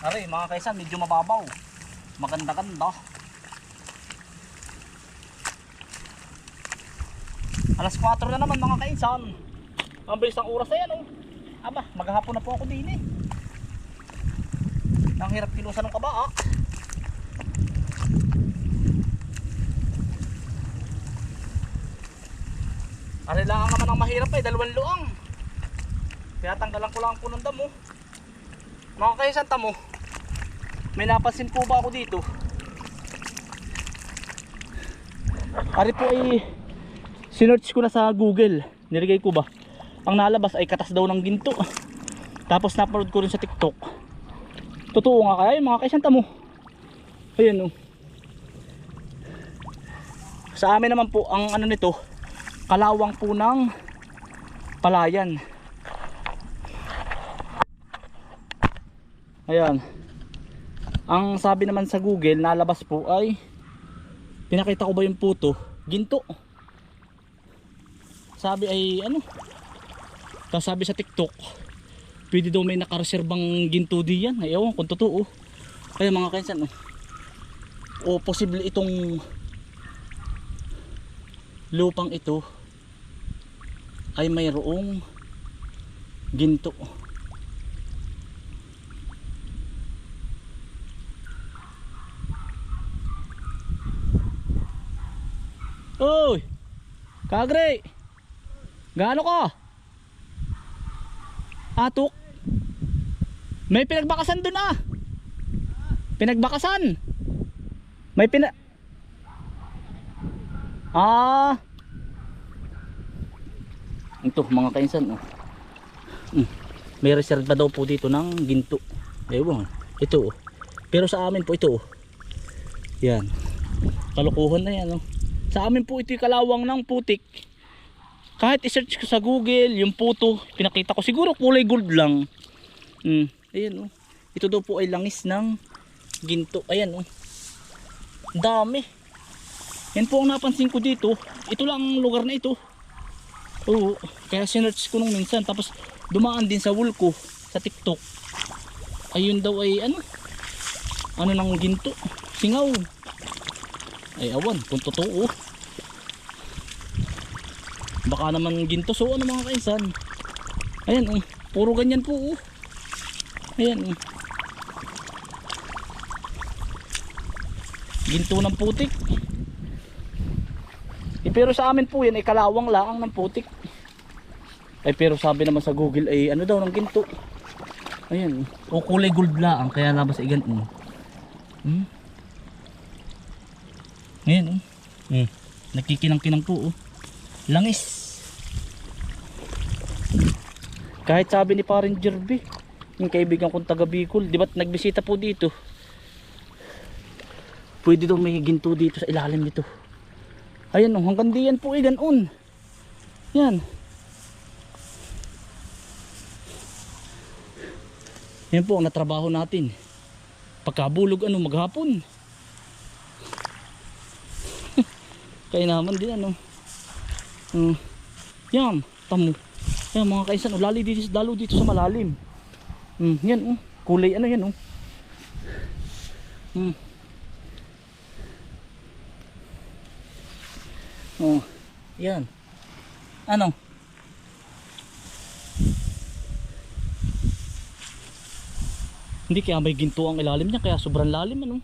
Aray, mga kaisan, medyo mababaw. Maganda-ganda. Alas 4 na naman mga kaisan. Ang bilis ng oras na yan oh. Aba, maghapon na po ako din eh. Nang hirap kilusan ng kabaak. Aray lang naman ang mahirap eh, dalawang luang. Kaya tanggalan ko lang po ng damo. Mga kaisan tamo. May napansin po ba ako dito? Ari po ay sinearch ko na sa Google. Nilagay ko ba? Ang nalabas ay katas daw ng ginto. Tapos napanood ko rin sa TikTok. Totoo nga kaya yung mga kaisan tamo. Ayan oh. Sa amin naman po ang ano nito, kalawang po ng palayan. Ayan. Ang sabi naman sa Google, nalabas po ay pinakita ko ba yung puto? Ginto. Sabi ay ano? Tapos sabi sa TikTok, pwede daw may nakareserbang ginto diyan. Ay, ewan kung totoo. Kaya mga kainsan, oh. o posible itong lupang ito ay mayroong ginto. Oy! Kagre! Gaano ka? Atok? May pinagbakasan dun ah! Pinagbakasan! May pina... Ah! Ito mga kainsan oh. Hmm. May reserve pa daw po dito ng ginto. Ewan. Ito oh. Pero sa amin po ito oh. Yan. Kalukuhan na yan oh. Sa amin po ito yung kalawang ng putik. Kahit i-search ko sa Google, yung puto, pinakita ko siguro kulay gold lang. Hmm. Ayan oh. Ito daw po ay langis ng ginto. Ayan oh. Dami. Yan po ang napansin ko dito. Ito lang ang lugar na ito. Oo. Kaya sinearch ko nung minsan. Tapos dumaan din sa wall ko. Sa TikTok. Ayun daw ay ano. Ano ng ginto. Singaw. Ay awan. Kung totoo. Baka naman ginto. So ano mga kaisan. Ayan oh. Puro ganyan po oh. Ayan oh. Ginto ng putik. Eh, pero sa amin po yan ay kalawang laang ng putik. Ay pero sabi naman sa Google ay ano daw ng ginto. Ayan. O kulay gold laang kaya labas ay ganun. Hmm. Ayan oh. Hmm. Nagkikinang-kinang po oh. Langis. Kahit sabi ni Parin Jerby, yung kaibigan kong taga Bicol, di ba't nagbisita po dito? Pwede daw may ginto dito sa ilalim nito. Ayan oh, hanggang diyan po eh, ganon. Yan. Yan po ang natrabaho natin. Pagkabulog ano maghapon. Kaya naman din ano. Uh, yan, tamo. Yan mga kaisan, oh, lali dito, lalo dito sa malalim. Mm, yan oh, kulay ano yan oh. Mm. Oh, yan. Ano? Hindi kaya may ginto ang ilalim niya kaya sobrang lalim ano.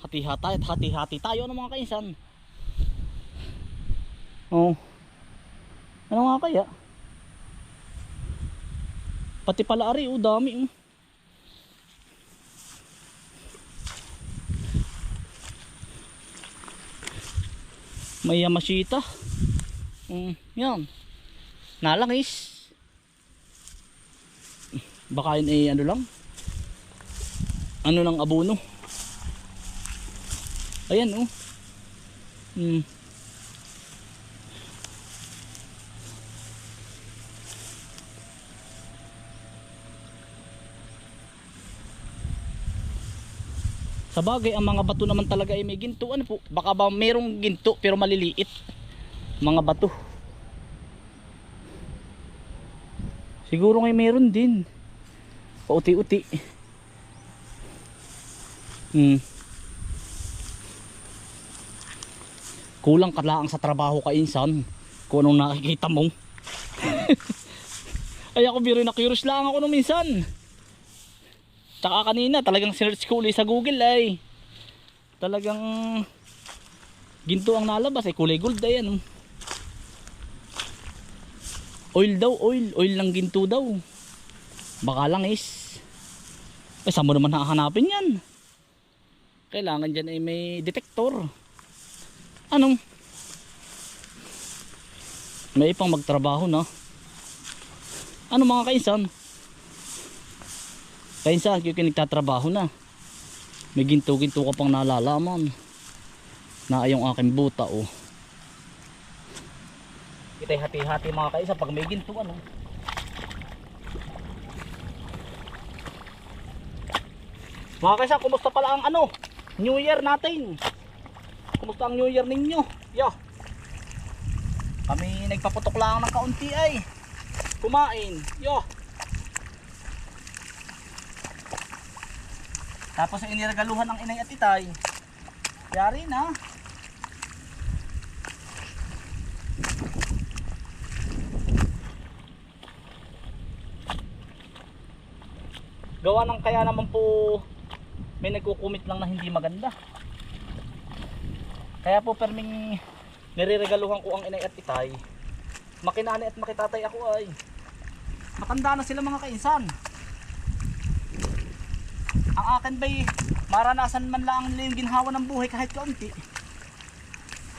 Hati-hati at hati-hati tayo ng mga kaisan. Oh. Ano nga kaya? Pati pala ari oh dami oh. May Yamashita. Mm, yan. Nalangis. Baka yun ay ano lang. Ano ng abono. Ayan oh. Mm. Sa bagay, ang mga bato naman talaga ay may ginto. Ano po? Baka ba merong ginto pero maliliit. Mga bato. Siguro ngay meron din. Pauti-uti. Hmm. Kulang ka lang sa trabaho ka insan. Kung anong nakikita mo. Ay ako biro na curious lang ako nung minsan. Tsaka kanina talagang search ko ulit sa Google ay. Talagang ginto ang nalabas ay kulay gold ay ano. Oil daw, oil. Oil lang ginto daw. Baka lang is. Eh saan mo naman hahanapin yan? Kailangan dyan ay may detector. Anong? May ipang magtrabaho na. Ano mga kainsan? Kainsan, kaya nagtatrabaho na. May ginto-ginto ka pang nalalaman. Na ayong aking buta oh. Itay hati-hati mga kainsan pag may ginto ano. Mga kainsan, kumusta pala ang ano? New Year natin. Kumusta ang New Year ninyo? Yo. Kami nagpaputok lang ng kaunti ay. Kumain. Yo. Tapos iniragaluhan ng inay at itay. Yari na. Gawa ng kaya naman po may nagkukumit lang na hindi maganda. Kaya po perming nireregaluhan ko ang inay at itay. Makinani at makitatay ako ay. Matanda na sila mga kainsan. Ang akin ba'y maranasan man lang nila yung ginhawa ng buhay kahit kaunti.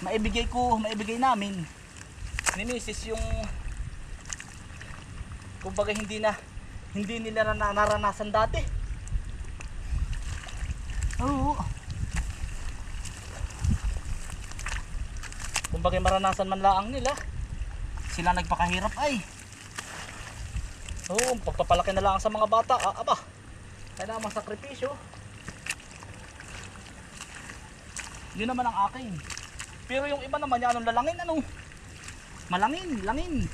Maibigay ko, maibigay namin. Ni Mrs. yung kumbaga hindi na hindi nila na naranasan dati. Oo. Kumbaga maranasan man lang nila. Sila nagpakahirap ay. Oo, pagpapalaki na lang sa mga bata. Ah, aba. Kailangan sakripisyo. Yun naman ang akin. Pero yung iba naman yan, anong lalangin, ano? Malangin, langin.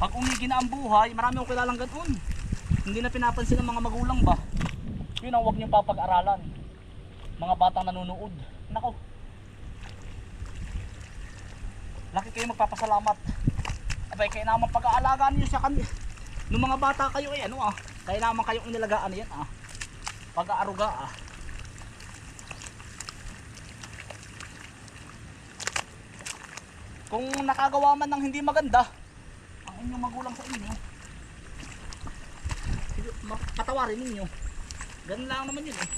Pag umigi na ang buhay, marami akong kilalang ganoon. Hindi na pinapansin ng mga magulang ba? Yun ang huwag niyong papag-aralan. Mga batang nanonood. Nako. Laki kayo magpapasalamat. Abay, kaya naman pag-aalagaan niyo sa kami. Nung mga bata kayo ay ano ah. Kaya naman kayong inilagaan yan ah. Pag-aaruga ah. Kung nakagawa man ng hindi maganda, ang inyong magulang sa inyo, patawarin ninyo. Ganun lang naman yun eh.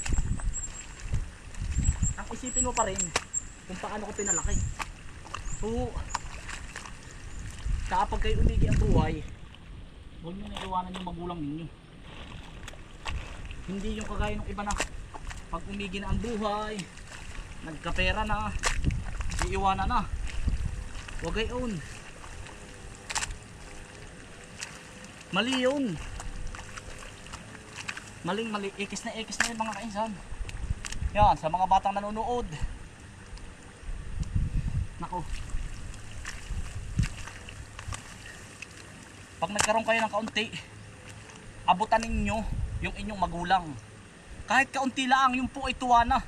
Ang isipin mo pa rin kung paano ko pinalaki. So, kapag kayo umigi ang buhay, huwag nyo na iwanan yung magulang ninyo. Hindi yung kagaya ng iba na pag umigi na ang buhay, nagkapera na, iiwanan na. Huwag gayon. Mali yun. Maling mali. Ikis na ikis na yun mga kainsan. Yan, sa mga batang nanonood. Nako. Pag nagkaroon kayo ng kaunti, abutan ninyo yung inyong magulang. Kahit kaunti lang, yung po ay tuwa na.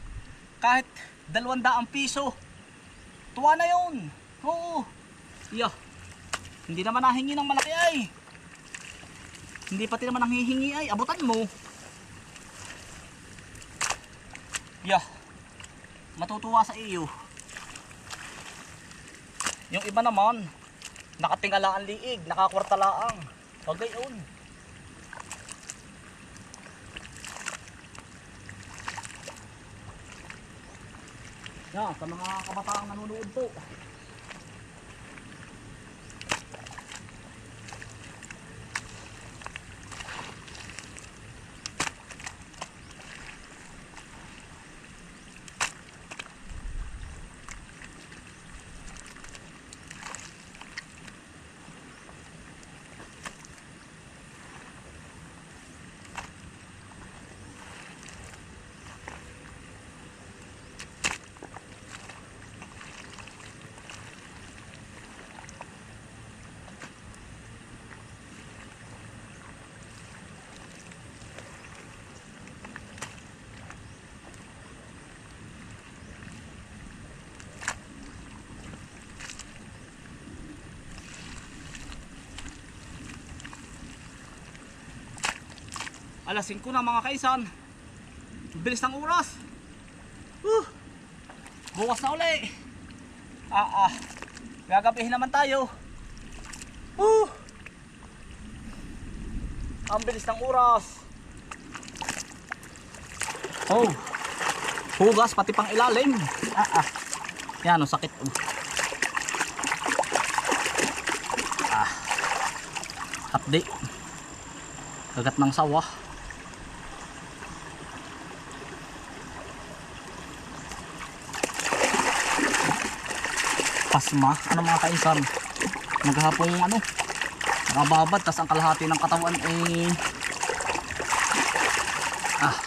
Kahit dalawang piso, tuwa na yun. Oo. Yeah. Hindi naman nahingi ng malaki ay. Hindi pati naman ang hihingi ay. Abutan mo. Yeah. Matutuwa sa iyo. Yung iba naman, nakatingala ang liig, nakakwarta laang. Huwag gayon. Yeah, sa mga kabataang nanonood po. Alas 5 na mga kaisan. Bilis ng oras. Uh, bukas na uli. Ah, ah. Gagabihin naman tayo. Uh, ang bilis ng oras. Oh. Hugas pati pang ilalim. Ah, ah. Yan, ang sakit. Oh. Ah. Hapdi. Kagat ng sawa. Pasma. Ano mga kainsan? Naghapong ano? Nakababad. tas ang kalahati ng katawan eh... Ah.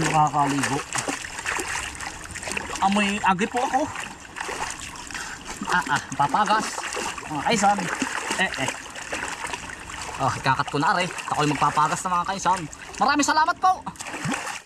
Nakakaligo. Amoy agi po ako. Ah, ah, papagas. Mga kaisan. Eh, eh. Oh, ikakat ko na are. Ako'y magpapagas ng mga kaisan. Maraming salamat po.